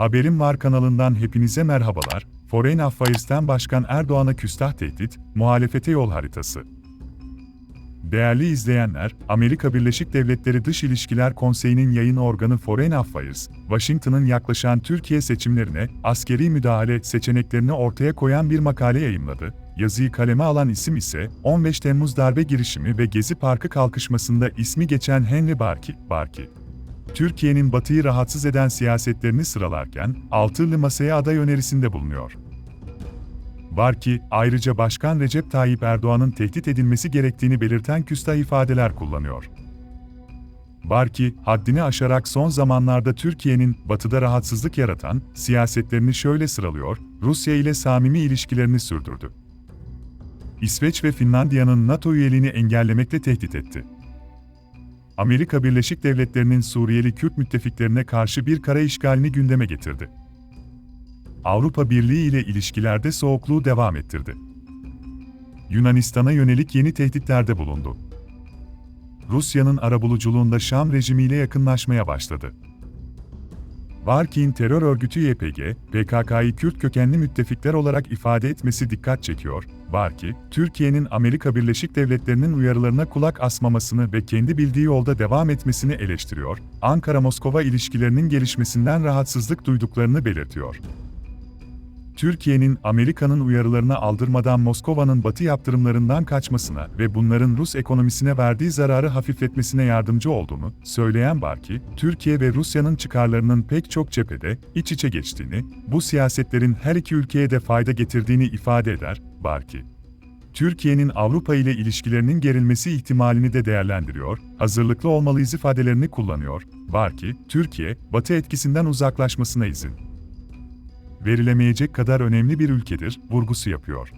Haberim Var kanalından hepinize merhabalar. Foreign Affairs'ten Başkan Erdoğan'a küstah tehdit, muhalefete yol haritası. Değerli izleyenler, Amerika Birleşik Devletleri Dış İlişkiler Konseyi'nin yayın organı Foreign Affairs, Washington'ın yaklaşan Türkiye seçimlerine askeri müdahale seçeneklerini ortaya koyan bir makale yayımladı. Yazıyı kaleme alan isim ise 15 Temmuz darbe girişimi ve Gezi Parkı kalkışmasında ismi geçen Henry Barki. Barki. Türkiye'nin Batı'yı rahatsız eden siyasetlerini sıralarken, altılı masaya aday önerisinde bulunuyor. Var ki, ayrıca Başkan Recep Tayyip Erdoğan'ın tehdit edilmesi gerektiğini belirten küstah ifadeler kullanıyor. Var ki, haddini aşarak son zamanlarda Türkiye'nin batıda rahatsızlık yaratan siyasetlerini şöyle sıralıyor, Rusya ile samimi ilişkilerini sürdürdü. İsveç ve Finlandiya'nın NATO üyeliğini engellemekle tehdit etti. Amerika Birleşik Devletleri'nin Suriyeli Kürt müttefiklerine karşı bir kara işgalini gündeme getirdi. Avrupa Birliği ile ilişkilerde soğukluğu devam ettirdi. Yunanistan'a yönelik yeni tehditlerde bulundu. Rusya'nın arabuluculuğunda Şam rejimiyle yakınlaşmaya başladı. Varkin terör örgütü YPG, PKK'yı Kürt kökenli müttefikler olarak ifade etmesi dikkat çekiyor. Var ki, Türkiye'nin Amerika Birleşik Devletleri'nin uyarılarına kulak asmamasını ve kendi bildiği yolda devam etmesini eleştiriyor. Ankara-Moskova ilişkilerinin gelişmesinden rahatsızlık duyduklarını belirtiyor. Türkiye'nin Amerika'nın uyarılarına aldırmadan Moskova'nın batı yaptırımlarından kaçmasına ve bunların Rus ekonomisine verdiği zararı hafifletmesine yardımcı olduğunu söyleyen Barki, Türkiye ve Rusya'nın çıkarlarının pek çok cephede iç içe geçtiğini, bu siyasetlerin her iki ülkeye de fayda getirdiğini ifade eder, Barki. Türkiye'nin Avrupa ile ilişkilerinin gerilmesi ihtimalini de değerlendiriyor, hazırlıklı olmalıyız ifadelerini kullanıyor, var ki, Türkiye, Batı etkisinden uzaklaşmasına izin verilemeyecek kadar önemli bir ülkedir, vurgusu yapıyor.